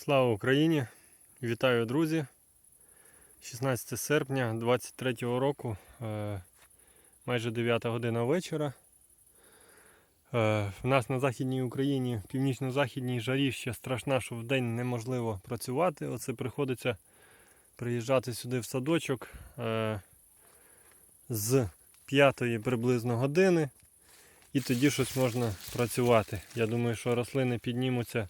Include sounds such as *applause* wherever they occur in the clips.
Слава Україні! Вітаю, друзі! 16 серпня 23 року, е, майже 9 година вечора. Е, В нас на Західній Україні, в північно-західній жарі ще страшна, що вдень неможливо працювати. Оце приходиться приїжджати сюди в садочок е, з 5 приблизно години. І тоді щось можна працювати. Я думаю, що рослини піднімуться е,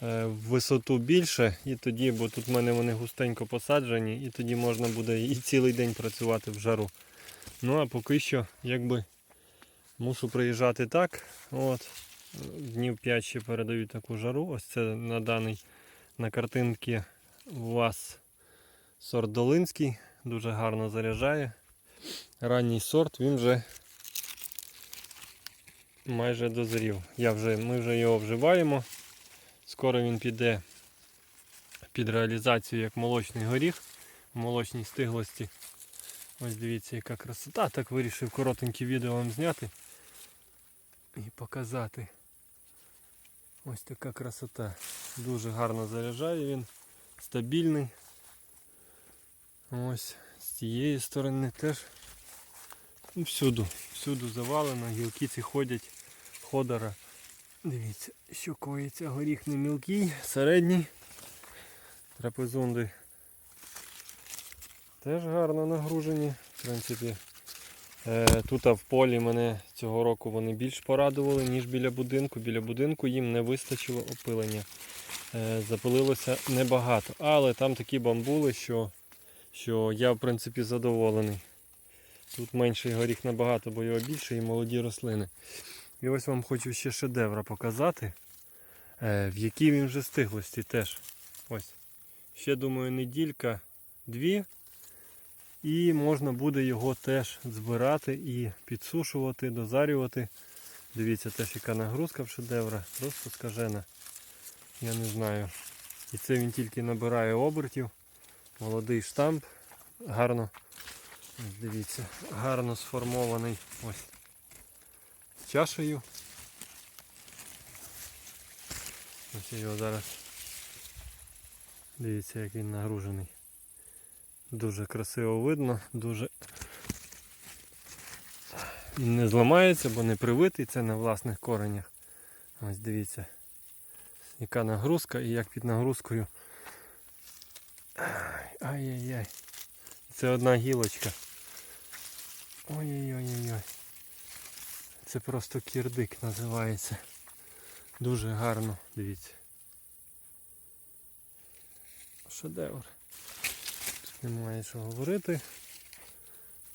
в висоту більше, і тоді, бо тут в мене вони густенько посаджені, і тоді можна буде і цілий день працювати в жару. Ну а поки що, якби мушу приїжджати так. От, днів 5 ще передають таку жару. Ось це на даний на картинці у вас сорт Долинський, дуже гарно заряджає. Ранній сорт, він вже майже дозрів. Я вже, ми вже його вживаємо. Скоро він піде під реалізацію як молочний горіх в молочній стиглості. Ось дивіться, яка красота. Так вирішив коротеньке відео вам зняти і показати. Ось така красота. Дуже гарно заряджає він, стабільний. Ось з цієї сторони теж Ну, всюду, всюду завалено, гілки ці ходять, ходора. Дивіться, що коїться, горіх не мілкий, середній. Трапезунди теж гарно нагружені. В принципі, е, тут в полі мене цього року вони більш порадували, ніж біля будинку. Біля будинку їм не вистачило опилення. Е, запилилося небагато. Але там такі бамбули, що, що я в принципі задоволений. Тут менший горіх набагато, бо його більше і молоді рослини. І ось вам хочу ще шедевра показати, е, в якій він вже стиглості теж. Ось. Ще думаю, неділька, дві. І можна буде його теж збирати і підсушувати, дозарювати. Дивіться теж яка нагрузка в шедевра, просто скажена. Я не знаю. І це він тільки набирає обертів. Молодий штамп. Гарно Дивіться, гарно сформований ось чашею. Ось його зараз. Дивіться, як він нагружений. Дуже красиво видно, дуже не зламається, бо не привитий, це на власних коренях. Ось дивіться, яка нагрузка і як під нагрузкою. Ай-яй-яй. Це одна гілочка. Ой-ой-ой-ой. Це просто кірдик називається. Дуже гарно, дивіться. Шедевр. Тут немає що говорити.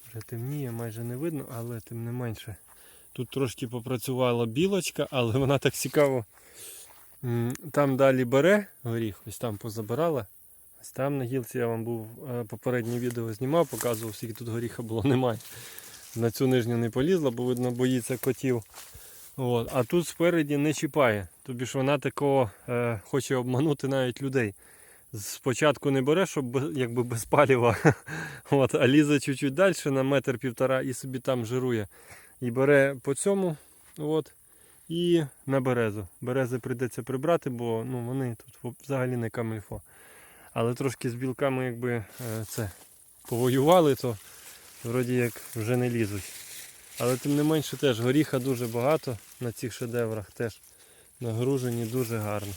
Вже темніє, майже не видно, але тим не менше. Тут трошки попрацювала білочка, але вона так цікаво. Там далі бере горіх, ось там позабирала. Ось там на гілці я вам був е, попереднє відео знімав, показував, скільки тут горіха було, немає. На цю нижню не полізла, бо видно боїться котів. От. А тут спереді не чіпає. Тобі ж вона такого е, хоче обманути навіть людей. Спочатку не бере, щоб якби без паліва, *laughs* От, а лізе чуть-чуть далі на метр півтора і собі там жирує. І бере по цьому от, і на березу. Берези прийдеться прибрати, бо ну, вони тут взагалі не камильфо. Але трошки з білками якби е, це повоювали, то вроді як вже не лізуть. Але тим не менше теж горіха дуже багато на цих шедеврах теж нагружені дуже гарно.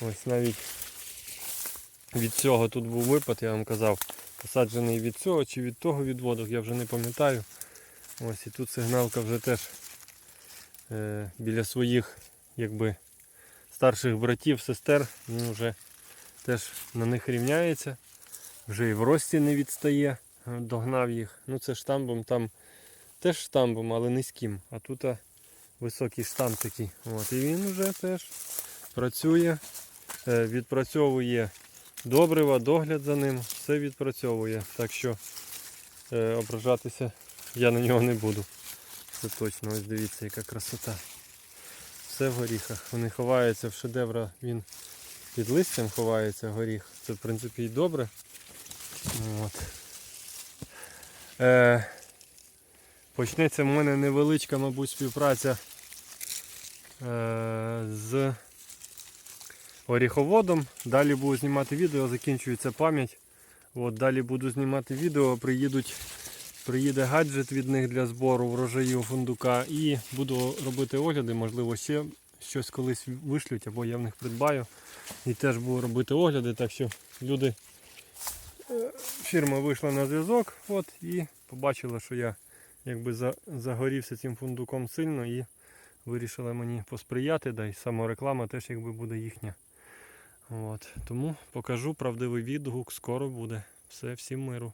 Ось навіть від цього тут був випад, я вам казав, посаджений від цього чи від того відводу, я вже не пам'ятаю. Ось і тут сигналка вже теж е, біля своїх якби старших братів, сестер, він вже теж на них рівняється, вже і в рості не відстає, догнав їх. Ну це штамбом там теж штамбом, але низьким. А тут високий штамп такий. От, і він вже теж працює, е, відпрацьовує добрива, догляд за ним, все відпрацьовує. Так що е, ображатися я на нього не буду. Це точно, ось дивіться, яка красота. Все в горіхах. Вони ховаються в шедевра, він під листям ховається горіх. Це в принципі і добре. От. Е, почнеться в мене невеличка, мабуть, співпраця е, з оріховодом. Далі буду знімати відео, закінчується пам'ять. От, далі буду знімати відео, приїдуть, приїде гаджет від них для збору врожаю фундука і буду робити огляди, можливо, ще щось колись вишлють або я в них придбаю. І теж буду робити огляди, так що люди, фірма вийшла на зв'язок от, і побачила, що я якби загорівся цим фундуком сильно і вирішила мені посприяти, да й самореклама теж якби буде їхня. От. Тому покажу правдивий відгук, скоро буде. Все, всім миру.